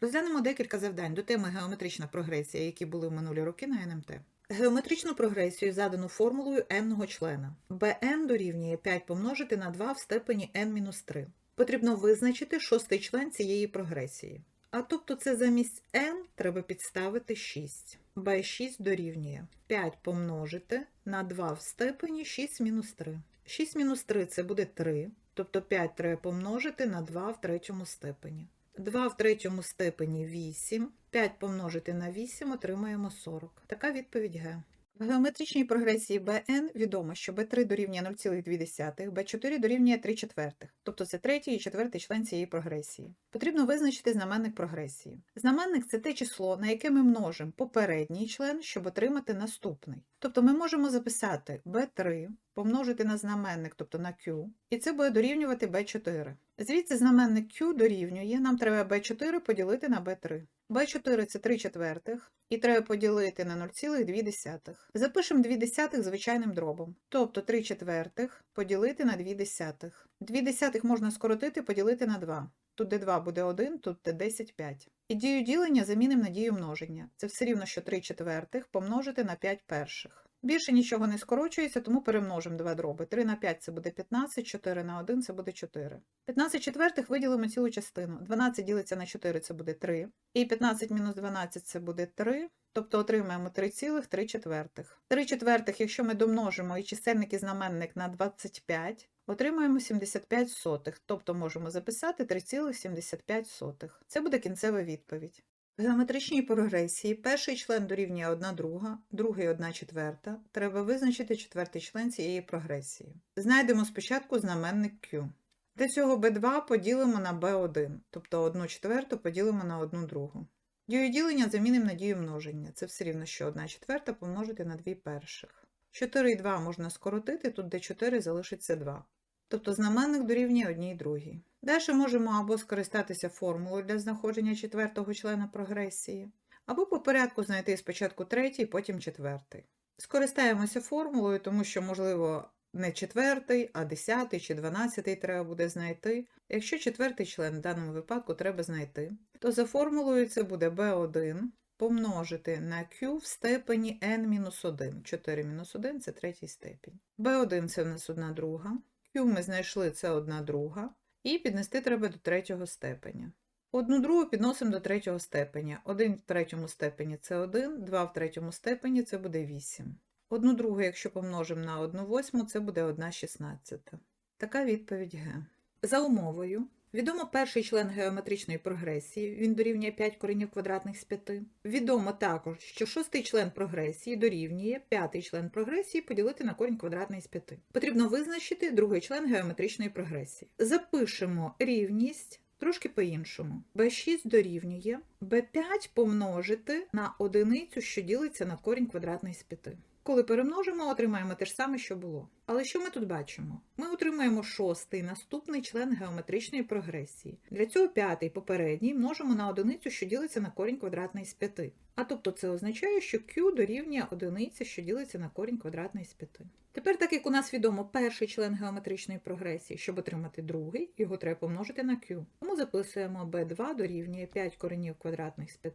Розглянемо декілька завдань до теми геометрична прогресія, які були в минулі роки на НМТ. Геометричну прогресію задану формулою n-ного члена. bn дорівнює 5 помножити на 2 в степені n-3. Потрібно визначити шостий член цієї прогресії. А тобто це замість n треба підставити 6. b6 дорівнює 5 помножити на 2 в степені 6 мінус 3. 6 мінус 3 це буде 3, тобто 5 треба помножити на 2 в третьому степені. 2 в третьому степені 8. 5 помножити на 8 отримаємо 40. Така відповідь Г. В геометричній прогресії Bn відомо, що b3 дорівнює 0,2, b4 дорівнює 3 четвертих, тобто це третій і четвертий член цієї прогресії. Потрібно визначити знаменник прогресії. Знаменник це те число, на яке ми множимо попередній член, щоб отримати наступний. Тобто ми можемо записати b3 помножити на знаменник, тобто на q, і це буде дорівнювати b4. Звідси знаменник q дорівнює, нам треба b4 поділити на b3. B4 це 3 четвертих, і треба поділити на 0,2. Запишемо 2 десятих звичайним дробом. Тобто 3 четвертих поділити на 2 десятих. 2 десятих можна скоротити, поділити на 2. Тут де 2 буде 1, тут де 10 – 5. І дію ділення замінимо на дію множення. Це все рівно, що 3 четвертих помножити на 5 перших. Більше нічого не скорочується, тому перемножимо два дроби. 3 на 5 це буде 15, 4 на 1 це буде 4. 15 четвертих виділимо цілу частину. 12 ділиться на 4 це буде 3. І 15 мінус 12 це буде 3. Тобто отримаємо 3,3 четвертих. 3 четвертих, якщо ми домножимо і чисельник і знаменник на 25, отримаємо 75 сотих. Тобто можемо записати 3,75. Це буде кінцева відповідь. В геометричній прогресії перший член дорівнює 1 друга, другий 1 четверта. Треба визначити четвертий член цієї прогресії. Знайдемо спочатку знаменник Q. Для цього b2 поділимо на b1, тобто 1 четверту поділимо на 1 другу. Дію ділення замінимо на дію множення. Це все рівно, що 1 четверта помножити на 2 перших. 4 і 2 можна скоротити, тут де 4 залишиться 2. Тобто знаменник дорівнює одній другій. Далі можемо або скористатися формулою для знаходження четвертого члена прогресії, або по порядку знайти спочатку третій, потім четвертий. Скористаємося формулою, тому що, можливо, не четвертий, а десятий чи дванадцятий треба буде знайти. Якщо четвертий член в даному випадку треба знайти, то за формулою це буде b1 помножити на q в степені n-1. 4-1 – це третій степінь. b1 – це в нас одна друга. Q ми знайшли це одна друга, і піднести треба до третього степеня. Одну другу підносимо до третього степеня. 1 в третьому степені це 1, 2 в третьому степені це буде 8. Одну другу, якщо помножимо на 1 восьму, це буде 1 шістнадцята. Така відповідь Г. За умовою. Відомо перший член геометричної прогресії, він дорівнює 5 коренів квадратних з 5. Відомо також, що шостий член прогресії дорівнює п'ятий член прогресії поділити на корінь квадратний з 5. Потрібно визначити другий член геометричної прогресії. Запишемо рівність трошки по-іншому. b6 дорівнює b5 помножити на одиницю, що ділиться на корінь квадратний з 5. Коли перемножимо, отримаємо те ж саме, що було. Але що ми тут бачимо? Ми отримаємо шостий наступний член геометричної прогресії. Для цього п'ятий попередній множимо на одиницю, що ділиться на корінь квадратний з 5. А тобто це означає, що q дорівнює одиниці, що ділиться на корінь квадратний з 5. Тепер, так як у нас відомо перший член геометричної прогресії, щоб отримати другий, його треба помножити на q. Тому записуємо b2 дорівнює 5 коренів квадратних з 5,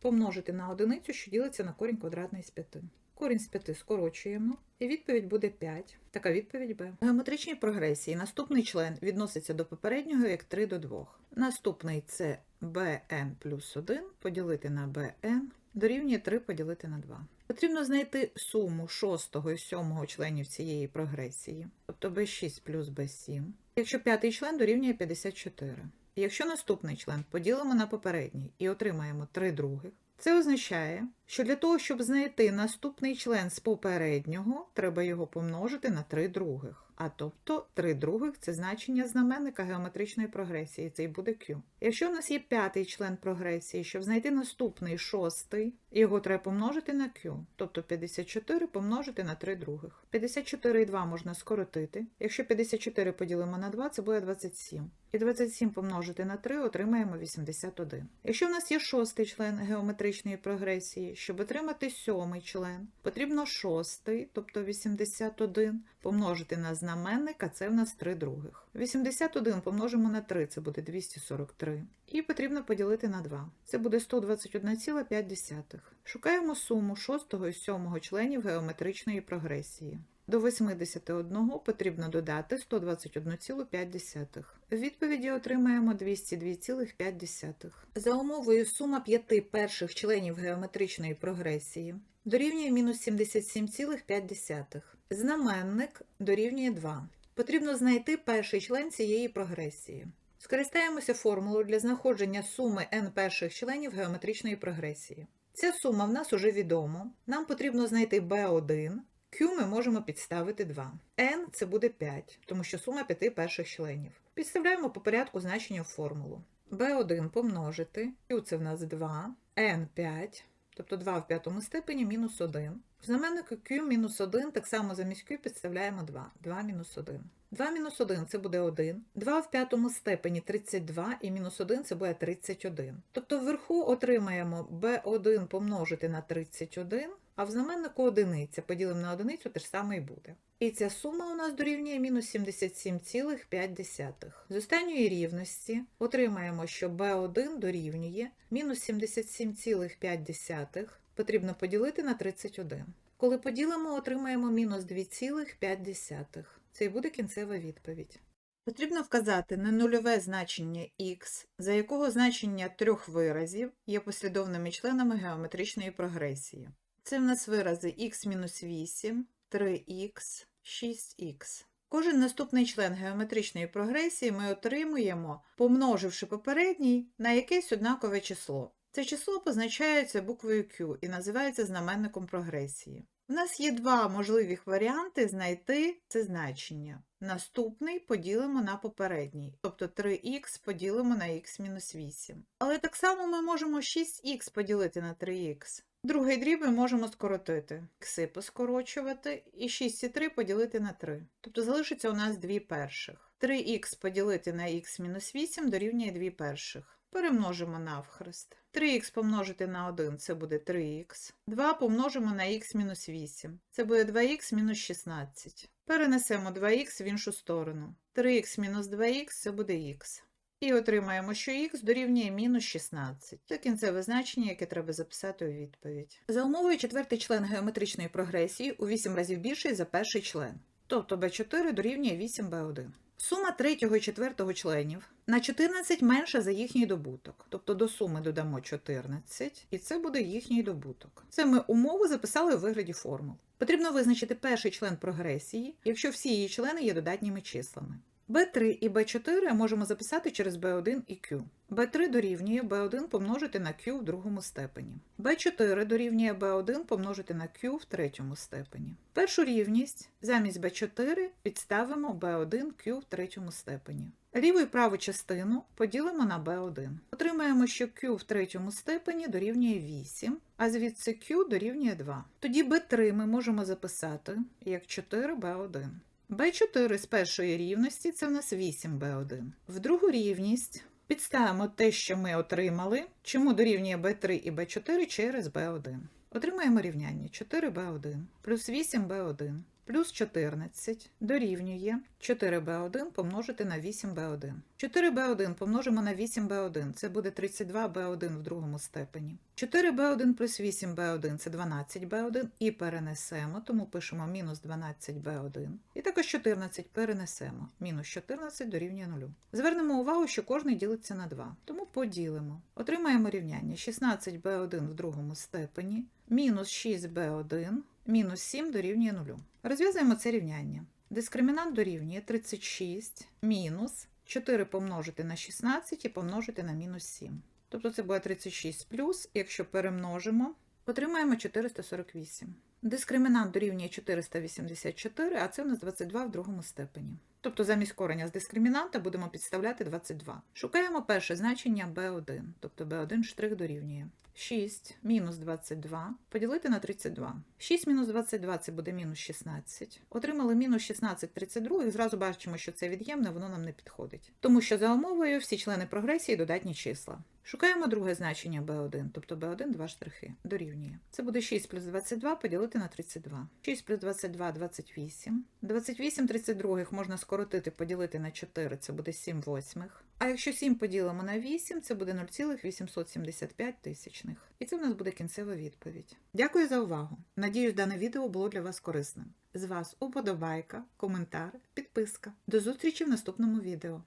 помножити на одиницю, що ділиться на корінь квадратний з 5. Корінь з 5 скорочуємо, і відповідь буде 5. Така відповідь Б. В геометричній прогресії наступний член відноситься до попереднього як 3 до 2. Наступний це bn плюс 1 поділити на bn дорівнює 3 поділити на 2. Потрібно знайти суму шостого і сьомого членів цієї прогресії, тобто b6 плюс b7. Якщо п'ятий член дорівнює 54. Якщо наступний член поділимо на попередній і отримаємо 3 других, це означає, що для того, щоб знайти наступний член з попереднього, треба його помножити на 3 других. А тобто 3 других це значення знаменника геометричної прогресії, це і буде Q. Якщо в нас є п'ятий член прогресії, щоб знайти наступний шостий, його треба помножити на Q, тобто 54 помножити на 3 других. 54 і 2 можна скоротити. Якщо 54 поділимо на 2, це буде 27. І 27 помножити на 3 отримаємо 81. Якщо в нас є шостий член геометричної прогресії, щоб отримати сьомий член, потрібно шостий, тобто 81, помножити на знаменник, а це в нас 3 других. 81 помножимо на 3, це буде 243. І потрібно поділити на 2. Це буде 121,5. Шукаємо суму шостого і сьомого членів геометричної прогресії. До 81 потрібно додати 121,5. Відповіді отримаємо 202,5. За умовою сума п'яти перших членів геометричної прогресії дорівнює мінус 77,5. Знаменник дорівнює 2. Потрібно знайти перший член цієї прогресії. Скористаємося формулою для знаходження суми n перших членів геометричної прогресії. Ця сума в нас уже відома. Нам потрібно знайти b1, Q ми можемо підставити 2. N це буде 5, тому що сума п'яти перших членів. Підставляємо по порядку значення в формулу. B1 помножити, Q це в нас 2, N 5, тобто 2 в п'ятому степені мінус 1. В знаменнику Q мінус 1, так само замість Q підставляємо 2. 2 мінус 1. 2 мінус 1 це буде 1. 2 в п'ятому степені 32 і мінус 1 це буде 31. Тобто вверху отримаємо b1 помножити на 31, а в знаменнику одиниця поділимо на одиницю, те ж саме і буде. І ця сума у нас дорівнює мінус 77,5. З останньої рівності отримаємо, що b1 дорівнює мінус 77,5 потрібно поділити на 31. Коли поділимо, отримаємо мінус 2,5. Це і буде кінцева відповідь. Потрібно вказати на нульове значення х, за якого значення трьох виразів є послідовними членами геометричної прогресії. Це в нас вирази х-8, 3х, 6х. Кожен наступний член геометричної прогресії ми отримуємо, помноживши попередній на якесь однакове число. Це число позначається буквою Q і називається знаменником прогресії. У нас є два можливих варіанти знайти це значення. Наступний поділимо на попередній, тобто 3х поділимо на х-8. Але так само ми можемо 6х поділити на 3х. Другий дріб ми можемо скоротити, кси поскорочувати і 6 і 3 поділити на 3. Тобто залишиться у нас дві перших. 3х поділити на х-8 дорівнює 2 перших. Перемножимо навхрест. 3х помножити на 1 це буде 3х. 2 помножимо на х мінус 8. Це буде 2х мінус 16. Перенесемо 2х в іншу сторону. 3х мінус 2х це буде х. І отримаємо, що х дорівнює мінус 16. Це кінцеве значення, яке треба записати у відповідь. За умовою четвертий член геометричної прогресії у 8 разів більший за перший член. Тобто b4 дорівнює 8b1. Сума третього і четвертого членів на 14 менша за їхній добуток. Тобто до суми додамо 14, і це буде їхній добуток. Це ми умову записали у вигляді формул. Потрібно визначити перший член прогресії, якщо всі її члени є додатніми числами. B3 і b4 можемо записати через b1 і q. b3 дорівнює b1 помножити на q в другому степені. b4 дорівнює b1 помножити на q в третьому степені. Першу рівність замість b4 підставимо b1 q в третьому степені. Ліву і праву частину поділимо на b1. Отримаємо, що q в третьому степені дорівнює 8, а звідси q дорівнює 2. Тоді b3 ми можемо записати як 4b1. B4 з першої рівності це в нас 8b1. В другу рівність підставимо те, що ми отримали, чому дорівнює b3 і b4 через b1. Отримаємо рівняння 4b1 плюс 8b1 плюс 14 дорівнює 4b1 помножити на 8b1. 4b1 помножимо на 8b1, це буде 32b1 в другому степені. 4b1 плюс 8b1 це 12b1 і перенесемо, тому пишемо мінус 12b1. І також 14 перенесемо. Мінус 14 дорівнює 0. Звернемо увагу, що кожний ділиться на 2, тому поділимо. Отримаємо рівняння 16b1 в другому степені, мінус 6b1 мінус 7 дорівнює 0. Розв'язуємо це рівняння. Дискримінант дорівнює 36 мінус 4 помножити на 16 і помножити на мінус 7. Тобто це буде 36 плюс, якщо перемножимо, отримаємо 448. Дискримінант дорівнює 484, а це у нас 22 в другому степені. Тобто замість кореня з дискримінанта будемо підставляти 22. Шукаємо перше значення b1, тобто b1 штрих дорівнює. 6 мінус 22 поділити на 32. 6 мінус 22 це буде мінус 16. Отримали мінус 16 32, зразу бачимо, що це від'ємне, воно нам не підходить. Тому що за умовою всі члени прогресії додатні числа. Шукаємо друге значення b1, тобто b1 два штрихи, дорівнює. Це буде 6 плюс 22 поділити на 32. 6 плюс 22 – 28. 28 32 можна скоротити, поділити на 4, це буде 7 восьмих. А якщо 7 поділимо на 8, це буде 0,875 тисячних. І це в нас буде кінцева відповідь. Дякую за увагу. Надіюсь, дане відео було для вас корисним. З вас уподобайка, коментар, підписка. До зустрічі в наступному відео.